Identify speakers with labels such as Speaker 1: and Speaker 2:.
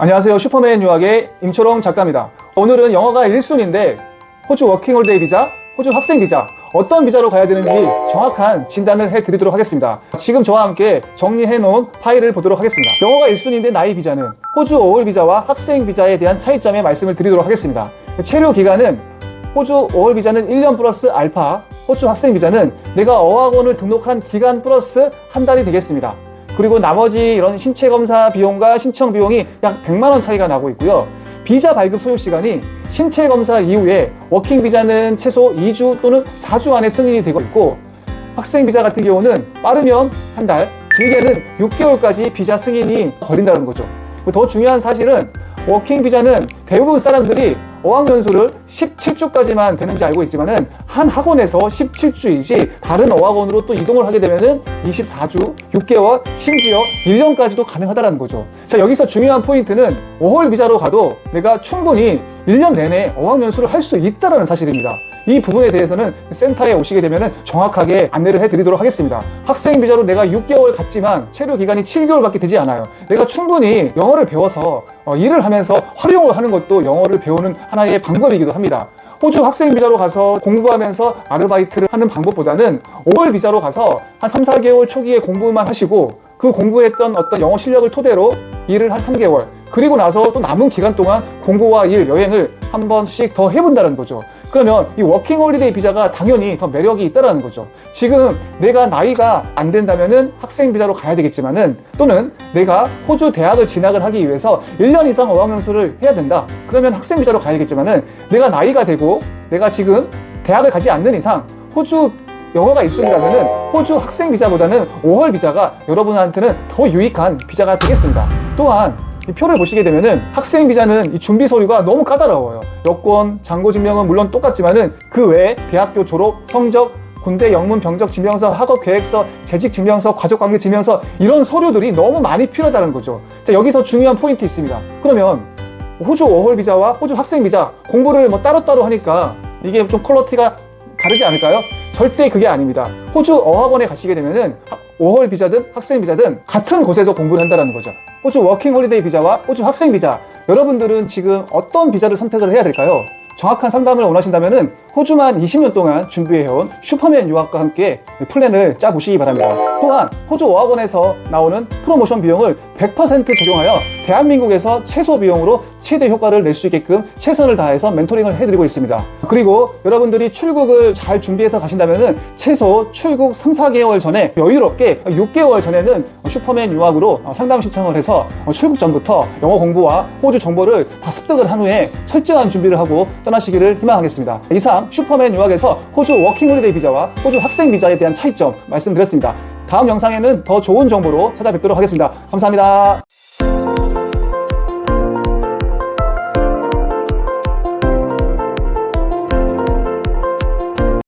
Speaker 1: 안녕하세요. 슈퍼맨 유학의 임초롱 작가입니다. 오늘은 영어가 1순위인데 호주 워킹홀데이 비자, 호주 학생 비자 어떤 비자로 가야 되는지 정확한 진단을 해드리도록 하겠습니다. 지금 저와 함께 정리해 놓은 파일을 보도록 하겠습니다. 영어가 1순위인데 나이 비자는 호주 어월 비자와 학생 비자에 대한 차이점에 말씀을 드리도록 하겠습니다. 체류 기간은 호주 어월 비자는 1년 플러스 알파, 호주 학생 비자는 내가 어학원을 등록한 기간 플러스 한 달이 되겠습니다. 그리고 나머지 이런 신체 검사 비용과 신청 비용이 약 100만 원 차이가 나고 있고요. 비자 발급 소요 시간이 신체 검사 이후에 워킹 비자는 최소 2주 또는 4주 안에 승인이 되고 있고 학생 비자 같은 경우는 빠르면 한 달, 길게는 6개월까지 비자 승인이 걸린다는 거죠. 더 중요한 사실은 워킹 비자는 대부분 사람들이 어학연수를 17주까지만 되는지 알고 있지만은 한 학원에서 17주이지 다른 어학원으로 또 이동을 하게 되면은 24주, 6개월, 심지어 1년까지도 가능하다는 거죠. 자, 여기서 중요한 포인트는 5월 비자로 가도 내가 충분히 1년 내내 어학연수를 할 수 있다는 사실입니다. 이 부분에 대해서는 센터에 오시게 되면 정확하게 안내를 해드리도록 하겠습니다. 학생 비자로 내가 6개월 갔지만 체류 기간이 7개월밖에 되지 않아요. 내가 충분히 영어를 배워서 어, 일을 하면서 활용을 하는 것도 영어를 배우는 하나의 방법이기도 합니다. 호주 학생 비자로 가서 공부하면서 아르바이트를 하는 방법보다는 5월 비자로 가서 한 3, 4개월 초기에 공부만 하시고 그 공부했던 어떤 영어 실력을 토대로 일을 한 3개월 그리고 나서 또 남은 기간 동안 공부와 일, 여행을 한 번씩 더 해본다는 거죠. 그러면 이 워킹 홀리데이 비자가 당연히 더 매력이 있다는 거죠. 지금 내가 나이가 안 된다면은 학생 비자로 가야 되겠지만은 또는 내가 호주 대학을 진학을 하기 위해서 1년 이상 어학연수를 해야 된다. 그러면 학생 비자로 가야겠지만은 내가 나이가 되고 내가 지금 대학을 가지 않는 이상 호주 영어가 일순이라면은 호주 학생 비자보다는 5월 비자가 여러분한테는 더 유익한 비자가 되겠습니다. 또한 이 표를 보시게 되면은 학생 비자는 이 준비 서류가 너무 까다로워요. 여권, 장고 증명은 물론 똑같지만은 그 외에 대학교 졸업, 성적, 군대 영문 병적 증명서, 학업 계획서, 재직 증명서, 가족 관계 증명서 이런 서류들이 너무 많이 필요하다는 거죠. 자, 여기서 중요한 포인트 있습니다. 그러면 호주 어홀 비자와 호주 학생 비자 공부를 뭐 따로따로 하니까 이게 좀 퀄러티가 다르지 않을까요? 절대 그게 아닙니다. 호주 어학원에 가시게 되면은 5월 비자든 학생 비자든 같은 곳에서 공부를 한다는 거죠. 호주 워킹 홀리데이 비자와 호주 학생 비자. 여러분들은 지금 어떤 비자를 선택을 해야 될까요? 정확한 상담을 원하신다면은 호주만 20년 동안 준비해온 슈퍼맨 유학과 함께 플랜을 짜보시기 바랍니다. 또한 호주 어학원에서 나오는 프로모션 비용을 100% 적용하여 대한민국에서 최소 비용으로 최대 효과를 낼 수 있게끔 최선을 다해서 멘토링을 해드리고 있습니다. 그리고 여러분들이 출국을 잘 준비해서 가신다면은 최소 출국 3, 4개월 전에 여유롭게 6개월 전에는 슈퍼맨 유학으로 상담 신청을 해서 출국 전부터 영어 공부와 호주 정보를 다 습득을 한 후에 철저한 준비를 하고 떠나시기를 희망하겠습니다. 이상 슈퍼맨 유학에서 호주 워킹 홀리데이 비자와 호주 학생 비자에 대한 차이점 말씀드렸습니다. 다음 영상에는 더 좋은 정보로 찾아뵙도록 하겠습니다. 감사합니다.